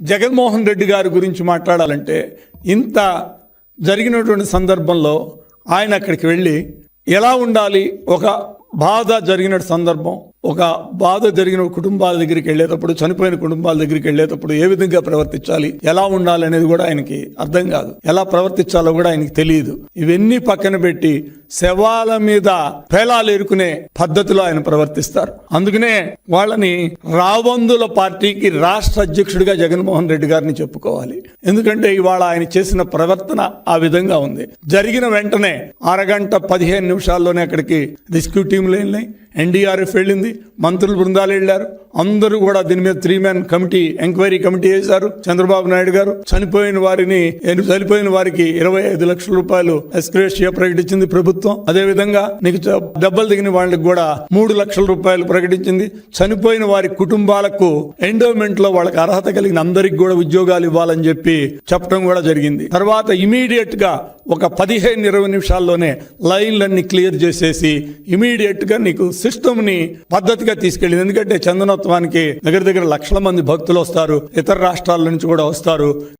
జగన్మోహన్ రెడ్డి గారి గురించి మాట్లాడాలంటే ఇంత జరిగినటువంటి సందర్భంలో ఆయన అక్కడికి వెళ్ళి ఎలా ఉండాలి? ఒక బాధ జరిగిన సందర్భం ఒక బాధ జరిగిన కుటుంబాల దగ్గరికి వెళ్ళేటప్పుడు చనిపోయిన కుటుంబాల దగ్గరికి వెళ్ళేటప్పుడు ఏ విధంగా ప్రవర్తించాలి ఎలా ఉండాలి అనేది కూడా ఆయనకి అర్థం కాదు. ఎలా ప్రవర్తించాలో కూడా ఆయనకి తెలియదు. ఇవన్నీ పక్కన పెట్టి శవాల మీద పేలాలు ఎరుకునే పద్ధతిలో ఆయన ప్రవర్తిస్తారు. అందుకనే వాళ్ళని రాబందుల పార్టీకి రాష్ట్ర అధ్యక్షుడిగా జగన్మోహన్ రెడ్డి గారిని చెప్పుకోవాలి. ఎందుకంటే ఇవాళ ఆయన చేసిన ప్రవర్తన ఆ విధంగా ఉంది. జరిగిన వెంటనే అరగంట పదిహేను నిమిషాల్లోనే అక్కడికి రెస్క్యూ టీంలు వెళ్ళినాయి ఎన్డీఆర్ఎఫ్ వెళ్ళింది మంత్రులు బృందాలు వెళ్ళారు. అందరూ కూడా దీని మీద three man committee enquiry committee వేశారు. చంద్రబాబు నాయుడు గారు చనిపోయిన వారిని చనిపోయిన వారికి ఇరవై ఐదు లక్షల రూపాయలు ఎస్క్రేషియా ప్రకటించింది ప్రభుత్వం. అదే విధంగా నీకు దెబ్బలు దిగిన వాళ్ళకి కూడా మూడు లక్షల రూపాయలు ప్రకటించింది. చనిపోయిన వారి కుటుంబాలకు ఎండోమెంట్లో వాళ్ళకి అర్హత కలిగిన అందరికి కూడా ఉద్యోగాలు ఇవ్వాలని చెప్పి చెప్పడం కూడా జరిగింది. తర్వాత ఇమీడియట్గా ఒక పదిహేను ఇరవై నిమిషాల్లోనే లైన్లన్నీ క్లియర్ చేసేసి ఇమీడియట్గా నీకు సిస్టమ్ని పద్ధతిగా తీసుకెళ్ళింది ఎందుకంటే చందనోత్సవానికి దగ్గర దగ్గర లక్షల మంది భక్తులు వస్తారు ఇతర రాష్ట్రాల నుంచి కూడా వస్తారు.